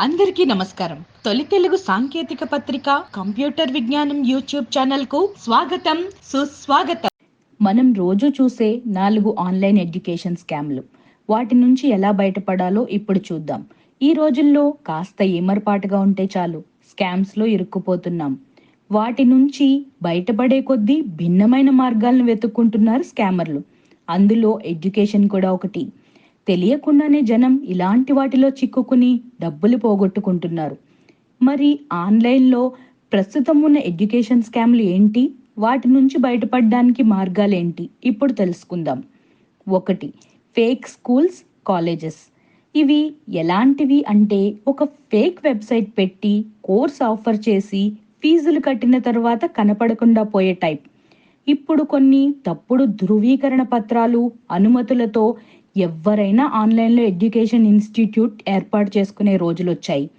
అందరికీ నమస్కారం. తొలి తెలుగు సాంకేతిక పత్రిక కంప్యూటర్ విజ్ఞానం యూట్యూబ్ ఛానల్కు స్వాగతం సుస్వాగతం. మనం రోజు చూసే నాలుగు ఆన్లైన్ ఎడ్యుకేషన్ స్కామ్లు. వాటి నుంచి ఎలా బయటపడాలో ఇప్పుడు చూద్దాం. ఈ రోజుల్లో కాస్త ఏమరపాటుగా ఉంటే చాలు స్కామ్స్లో ఇరుక్కుపోతున్నాం. వాటి నుంచి బయటపడే కొద్దీ భిన్నమైన మార్గాలను వెతుక్కుంటున్నారు స్కామర్లు. అందులో ఎడ్యుకేషన్ కూడా ఒకటి. తెలియకుండానే జనం ఇలాంటి వాటిలో చిక్కుకుని డబ్బులు పోగొట్టుకుంటున్నారు. మరి ఆన్లైన్లో ప్రస్తుతం ఉన్న ఎడ్యుకేషన్ స్కామ్లు ఏంటి? వాటి నుంచి బయటపడడానికి మార్గాలేంటి? ఇప్పుడు తెలుసుకుందాం. ఒకటి ఫేక్ స్కూల్స్ కాలేజెస్. ఇవి ఎలాంటివి అంటే ఒక ఫేక్ వెబ్సైట్ పెట్టి కోర్స్ ఆఫర్ చేసి ఫీజులు కట్టిన తర్వాత కనపడకుండా పోయే టైప్. ఇప్పుడు కొన్ని తప్పుడు ధృవీకరణ పత్రాలు అనుమతులతో ఎవరైనా ఆన్లైన్లో ఎడ్యుకేషన్ ఇన్స్టిట్యూట్ ఏర్పాటు చేసుకునే రోజులు వచ్చాయి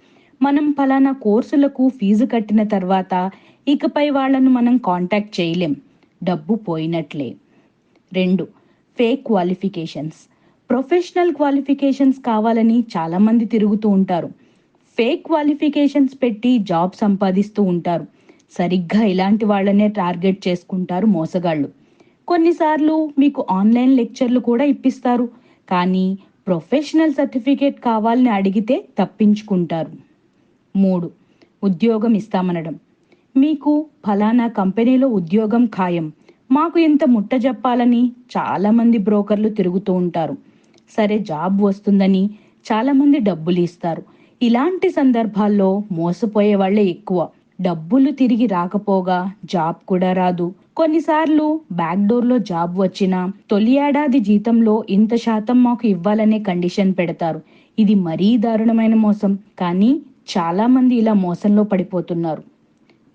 మనం ఫలానా కోర్సులకు ఫీజు కట్టిన తర్వాత ఇకపై వాళ్ళను మనం కాంటాక్ట్ చేయలేం. డబ్బు పోయినట్లే. రెండు ఫేక్ క్వాలిఫికేషన్స్. ప్రొఫెషనల్ క్వాలిఫికేషన్స్ కావాలని చాలామంది తిరుగుతూ ఉంటారు. ఫేక్ క్వాలిఫికేషన్స్ పెట్టి జాబ్ సంపాదిస్తూ ఉంటారు. సరిగ్గా ఇలాంటి వాళ్ళనే టార్గెట్ చేసుకుంటారు మోసగాళ్ళు. కొన్నిసార్లు మీకు ఆన్లైన్ లెక్చర్లు కూడా ఇప్పిస్తారు. కానీ ప్రొఫెషనల్ సర్టిఫికేట్ కావాలని అడిగితే తప్పించుకుంటారు. మూడు ఉద్యోగం ఇస్తామనడం. మీకు ఫలానా కంపెనీలో ఉద్యోగం ఖాయం. మాకు ఇంత ముట్ట చెప్పాలని చాలామంది బ్రోకర్లు తిరుగుతూ ఉంటారు. సరే జాబ్ వస్తుందని చాలామంది డబ్బులు ఇస్తారు. ఇలాంటి సందర్భాల్లో మోసపోయే వాళ్ళే ఎక్కువ. డబ్బులు తిరిగి రాకపోగా జాబ్ కూడా రాదు. కొన్నిసార్లు బ్యాక్డోర్లో జాబ్ వచ్చినా తొలి ఏడాది జీతంలో ఇంత శాతం మాకు ఇవ్వాలనే కండిషన్ పెడతారు. ఇది మరీ దారుణమైన మోసం కానీ చాలామంది ఇలా మోసంలో పడిపోతున్నారు.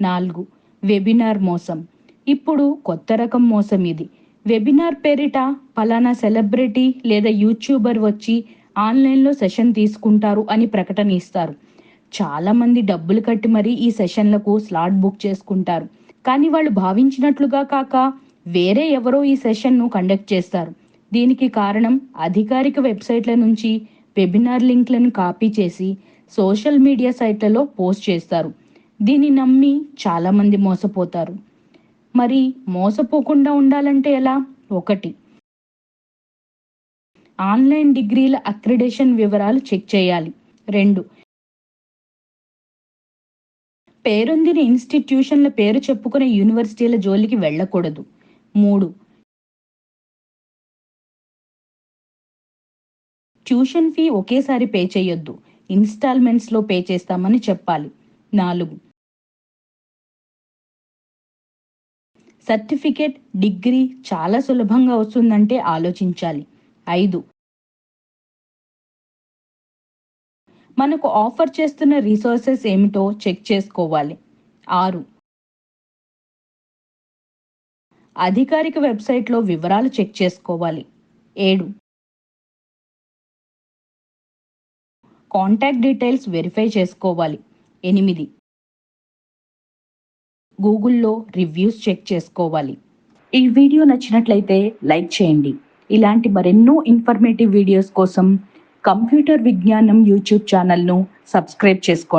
నాలుగు వెబినార్ మోసం. ఇప్పుడు కొత్త రకం మోసం ఇది. వెబినార్ పేరిట పలానా సెలబ్రిటీ లేదా యూట్యూబర్ వచ్చి ఆన్లైన్లో సెషన్ తీసుకుంటారు అని ప్రకటన ఇస్తారు. చాలామంది డబ్బులు కట్టి మరీ ఈ సెషన్లకు స్లాట్ బుక్ చేసుకుంటారు. కానీ వాళ్ళు భావించినట్లుగా కాక వేరే ఎవరో ఈ సెషన్ను కండక్ట్ చేస్తారు. దీనికి కారణం అధికారిక వెబ్సైట్ల నుంచి వెబినార్ లింక్లను కాపీ చేసి సోషల్ మీడియా సైట్లలో పోస్ట్ చేస్తారు. దీన్ని నమ్మి చాలామంది మోసపోతారు. మరి మోసపోకుండా ఉండాలంటే ఎలా? ఒకటి. ఆన్లైన్ డిగ్రీల అక్రిడేషన్ వివరాలు చెక్ చేయాలి. రెండు. పేరొందిన ఇన్స్టిట్యూషన్ల పేరు చెప్పుకునే యూనివర్సిటీల జోలికి వెళ్ళకూడదు. మూడు. ట్యూషన్ ఫీ ఒకేసారి పే చేయొద్దు. ఇన్స్టాల్మెంట్స్లో పే చేస్తామని చెప్పాలి. నాలుగు. సర్టిఫికేట్ డిగ్రీ చాలా సులభంగా వస్తుందంటే ఆలోచించాలి. ఐదు. మనకు ఆఫర్ చేస్తున్న రీసోర్సెస్ ఏమిటో చెక్ చేసుకోవాలి. ఆరు. అధికారిక వెబ్సైట్లో వివరాలు చెక్ చేసుకోవాలి. ఏడు. కాంటాక్ట్ డీటెయిల్స్ వెరిఫై చేసుకోవాలి. ఎనిమిది. గూగుల్లో రివ్యూస్ చెక్ చేసుకోవాలి. ఈ వీడియో నచ్చినట్లయితే లైక్ చేయండి. ఇలాంటి మరెన్నో ఇన్ఫర్మేటివ్ వీడియోస్ కోసం కంప్యూటర్ విజ్ఞానం యూట్యూబ్ ఛానల్ను సబ్స్క్రైబ్ చేసుకోండి.